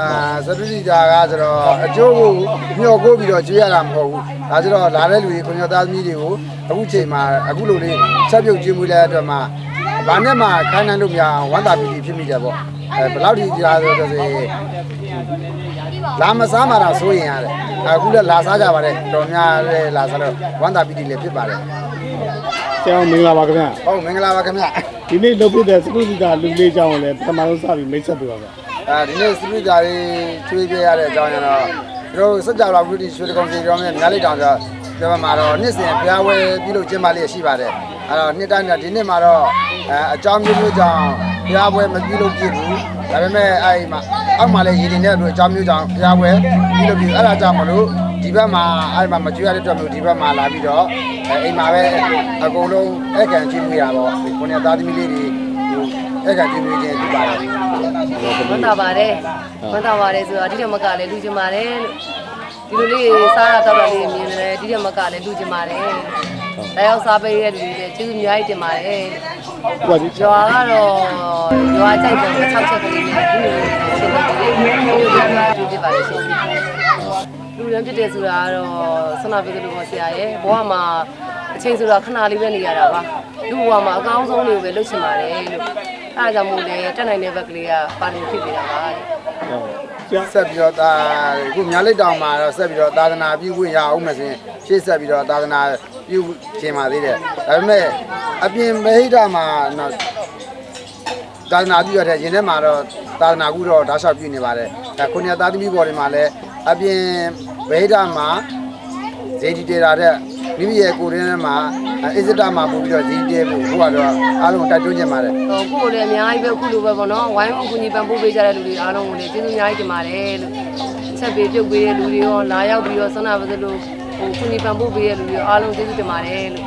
အာစတုတိတာကဆိုတော့အကျိုးကိုမျှော်ကိုပြီးတော့ကျွေးရတာမဟုတ်ဘူးဒါဆိုတော့လာတဲ့လူတွေခွန်ကျော်သားသမီးတွေကိုအခုချိန်မှာအခုလိုလေးချက်ပြုတ်ကျွေးမှုတဲ့အတွက်မှာဘာနဲ့မှခိုင်းနှံလို့မရအောင်ဝမ်းသာပီတိဖြစ်မိတယ်ပေါ့အဲဘယ်လောက်ထိကြာဆိုတော့ဆိုရင်လာမစားမှတော့စိုးရင်ရတယ်အခုလည်းလာစားကြပါတယ်တော်များလည်းလာစားတော့ဝမ်းသာပီတိလည်းဖြစ်ပါတယ်ဆရာမင်္ဂလာပါခင်ဗျာဟုတ်မင်္ဂလာပါခင်ဗျဒီနေ့လုပ်ဖြစ်တဲ့စကုစီတာလူလေးကြောင်းကိုလည်းပထမဆုံးစပြီးမိတ်ဆက်ပြပါဗျာ အဲဒီနေ့စပိတာလေးချွေးပြရတဲ့အကြောင်းရတော့တို့စကြဝဠာဝိတိရွှေတကုံစီတော်မြတ်များလိုက်တောင်ဆိုဒီမှာတော့နှစ်စဉ်ဘုရားဝဲပြုလုပ်ကျင်းပလေးရှိပါတယ်အဲတော့နှစ်တိုင်းဒီနှစ်မှာတော့အဲအကြောင်းမျိုးမျိုးကြောင့်ဘုရားဝဲမပြုလုပ်ဖြစ်ဘူးဒါပေမဲ့အဲဒီမှာအောက်မှာလည်းရည်တင်တဲ့အတွက်အကြောင်းမျိုးကြောင့်ဘုရားဝဲပြုလုပ်ပြီးအဲ့ဒါကြောင့်မလို့ဒီဘက်မှာအဲဒီမှာမကျွေးရတဲ့အတွက်မျိုးဒီဘက်မှာလာပြီးတော့အဲအိမ်မှာပဲအကုန်လုံးအဲ့ကန်ချင်းမိတာပေါ့ခုနှစ်သားသမီးလေးတွေဟို အဲ့ကန်ချင်းမိခြင်းဒီပါတယ်ဝန်တာပါတယ်ဝန်တာပါတယ်ဆိုတော့ဒီထက်မကလည်းလူချင်ပါတယ်လို့ဒီလိုလေးစားရတော့တာလေးမြင်တယ်ဒီထက်မကလည်းလူချင်ပါတယ်တယောက်စားပေးရတဲ့လူတွေလည်းကျေးဇူးအများကြီးတင်ပါတယ်ဟိုကဒီရွာကတော့ရွာကြိုက်ပုံ6ချက်ကလေးနဲ့ဒီလိုရှင်းတယ်ဒီလိုမျိုးတွေပြပါတယ်ရှင်လူရန်ဖြစ်တယ်ဆိုတာကတော့ဆန္ဒပြတယ်လို့မဆရာရဲ့ဘဝမှာအချိန်ဆိုတာခဏလေးပဲနေရတာပါလူဘဝမှာအကောင်းဆုံးတွေကိုပဲလုပ်ချင်ပါတယ်လို့ အဲဒါကြောင့်မို့လဲတက်နိုင်တဲ့ဘက်ကလေးကပါလို့ဖြစ်နေတာပါတဲ့ဆရာဆက်ပြီးတော့ဒါအခုညာလက်တောင်မှာတော့ဆက်ပြီးတော့သာသနာပြုခွင့်ရအောင်မယ်ဆိုရင်ရှေ့ဆက်ပြီးတော့သာသနာပြုခြင်းပါသေးတယ်ဒါပေမဲ့အပြင်မဟိတမှာတော့သာသနာပြုရတဲ့ရင်ထဲမှာတော့သာသနာကူတော့ဓာတ်လျှောက်ပြုနေပါတယ်အဲခုနှစ်သားသမီးပေါ်တွေမှာလည်းအပြင်ဗဟိတမှာဇေဒီတေတာတဲ့မိမိရဲ့ကိုယ်ရင်းထဲမှာ အစ္စဒမှာပို့ပြီးတော့ဇေဒီတေဖို့ဟိုကတော့အားလုံးတိုက်တွန်းခြင်းပါတယ်ဟိုကိုယ်လည်းအများကြီးပဲအခုလိုပဲပေါ့နော်ဝိုင်းဝန်းကူညီပံ့ပိုးပေးကြတဲ့လူတွေအားလုံးကိုလည်းကျေးဇူးအများကြီးတင်ပါတယ်လို့ချက်ပေးပြုတ်ပေးတဲ့လူတွေရောလာရောက်ပြီးတော့ဆန္ဒပစလို့ဟိုကူညီပံ့ပိုးပေးတဲ့လူတွေအားလုံးကျေးဇူးတင်ပါတယ်လို့